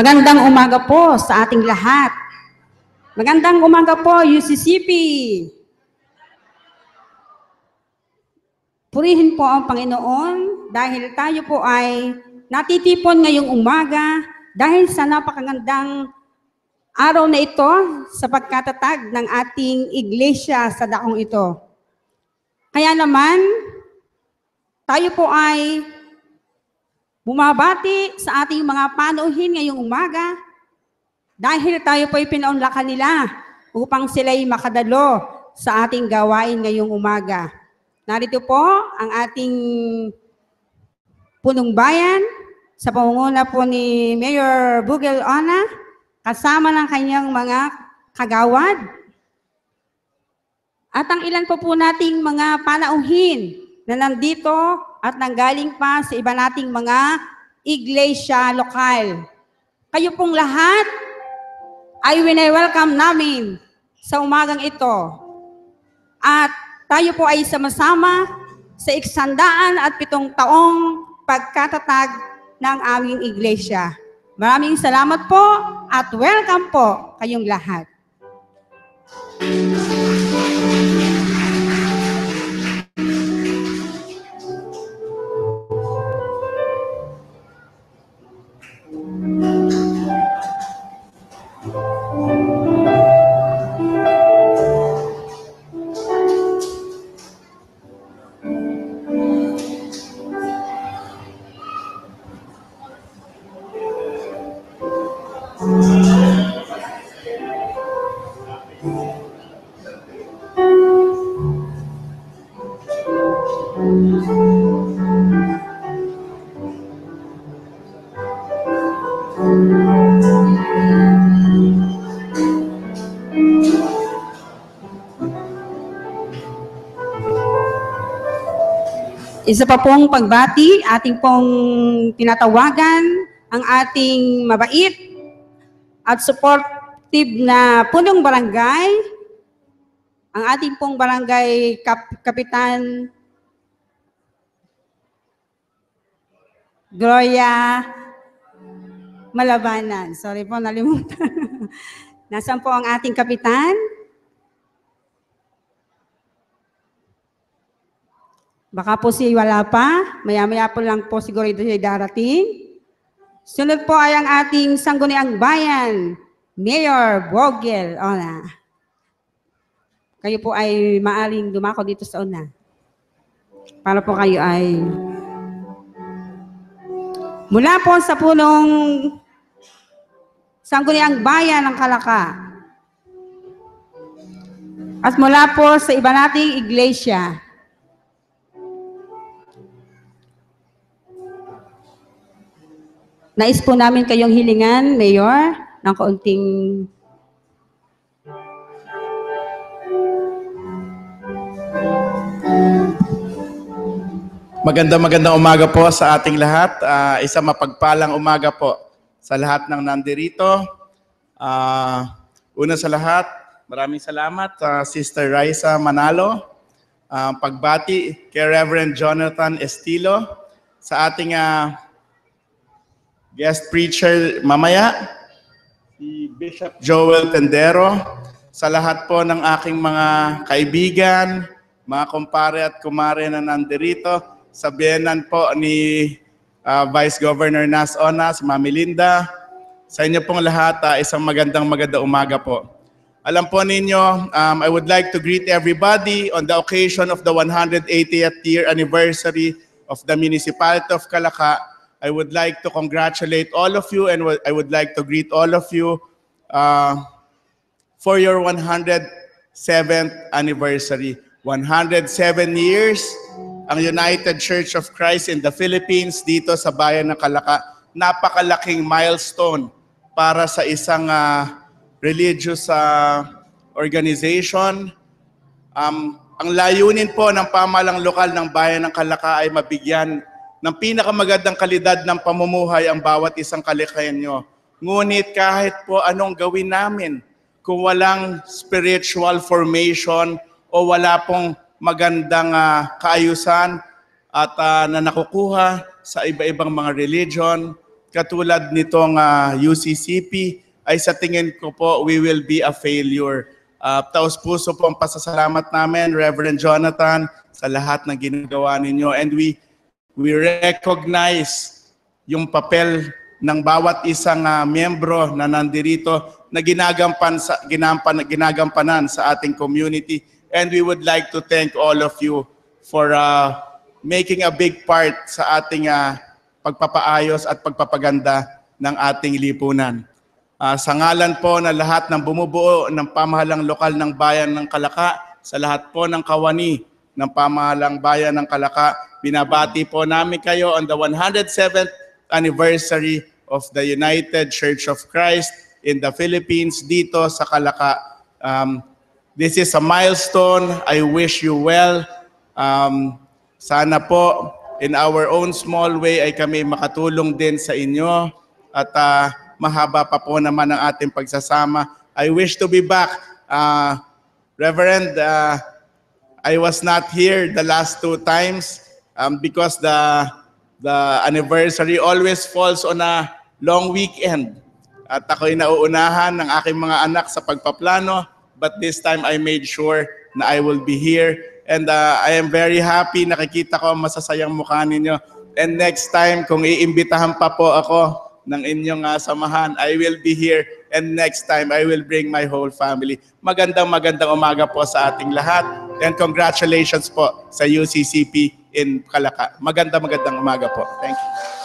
Magandang umaga po sa ating lahat. Magandang umaga po, UCCP. Purihin po ang Panginoon dahil tayo po ay natitipon ngayong umaga dahil sa napakagandang araw na ito sa pagkatatag ng ating iglesia sa daong ito. Kaya naman, tayo po ay bumabati sa ating mga panuhin ngayong umaga dahil tayo po ay pinaunlakan nila upang sila'y makadalo sa ating gawain ngayong umaga. Narito po ang ating punong bayan sa pangunguna po ni Mayor Bugel Ona kasama ng kanyang mga kagawad. At ang ilan po po nating mga panauhin na nandito at nanggaling pa sa iba nating mga iglesia lokal. Kayo pong lahat ay wini-welcome namin sa umagang ito. At tayo po ay sama-sama sa iksandaan at pitong taong pagkatatag ng aming iglesia. Maraming salamat po at welcome po kayong lahat. Isa pa pong pagbati, ating pong tinatawagan ang ating mabait at supportive na punong barangay, ang ating pong barangay kap- kapitan Gloria Malabanan. Sorry po, nalimutan. Nasaan po ang ating kapitan? Baka po si wala pa. Maya-maya po lang po siguro ito siya darating. Sunod po ay ang ating sangguniang bayan, Mayor Vogel. Ona. Kayo po ay maaring dumako dito sa una. Para po kayo ay mula po sa punong sangguniang bayan ng Kalaka. At mula po sa iba nating iglesia. Nais po namin kayong hilingan, Mayor, ng kaunting Maganda magandang umaga po sa ating lahat. Ah, isang mapagpalang umaga po sa lahat ng nandirito. Ah, una sa lahat, maraming salamat ah, Sister Raisa Manalo. Ah, pagbati kay Reverend Jonathan Estilo sa ating ah, guest preacher mamaya, si Bishop Joel Tendero, sa lahat po ng aking mga kaibigan, mga kumpare at kumare na nandirito, sa biyenan po ni ah, Vice Governor Nas Onas, Mami Linda, sa inyo pong lahat, ah, isang magandang magandang umaga po. Alam po ninyo, um, I would like to greet everybody on the occasion of the 180th year anniversary of the municipality of Calaca. I would like to congratulate all of you and I would like to greet all of you uh, for your 107th anniversary. 107 years ang United Church of Christ in the Philippines dito sa bayan ng Calaca. Napakalaking milestone para sa isang ah, religious ah, organization. Um, ang layunin po ng pamalang lokal ng bayan ng Calaca ay mabigyan ng pinakamagandang kalidad ng pamumuhay ang bawat isang kalikayan Ngunit kahit po anong gawin namin, kung walang spiritual formation o wala pong magandang ah, kaayusan at ah, na nakukuha sa iba-ibang mga religion, katulad nitong ah, UCCP ay sa tingin ko po we will be a failure. Uh, taos puso po ang pasasalamat namin, Reverend Jonathan, sa lahat ng ginagawa ninyo. And we, we recognize yung papel ng bawat isang ah, miyembro na nandirito na ginagampan sa ginampan, ginagampanan sa ating community and we would like to thank all of you for uh, making a big part sa ating ah, pagpapaayos at pagpapaganda ng ating lipunan. Ah, sa ngalan po na lahat ng bumubuo ng pamahalang lokal ng bayan ng Kalaka, sa lahat po ng kawani ng pamahalang bayan ng Kalaka, binabati po namin kayo on the 107th anniversary of the United Church of Christ in the Philippines dito sa Kalaka. Um, this is a milestone. I wish you well. Um, sana po in our own small way ay kami makatulong din sa inyo at ah, mahaba pa po naman ang ating pagsasama. I wish to be back. Ah, Reverend, ah, I was not here the last two times um, because the the anniversary always falls on a long weekend. At ako'y nauunahan ng aking mga anak sa pagpaplano, but this time I made sure na I will be here. And uh, I am very happy, nakikita ko ang masasayang mukha ninyo. And next time, kung iimbitahan pa po ako ng inyong uh, samahan, I will be here. And next time, I will bring my whole family. Magandang magandang umaga po sa ating lahat. And congratulations po sa UCCP in Kalaka. Magandang magandang umaga po. Thank you.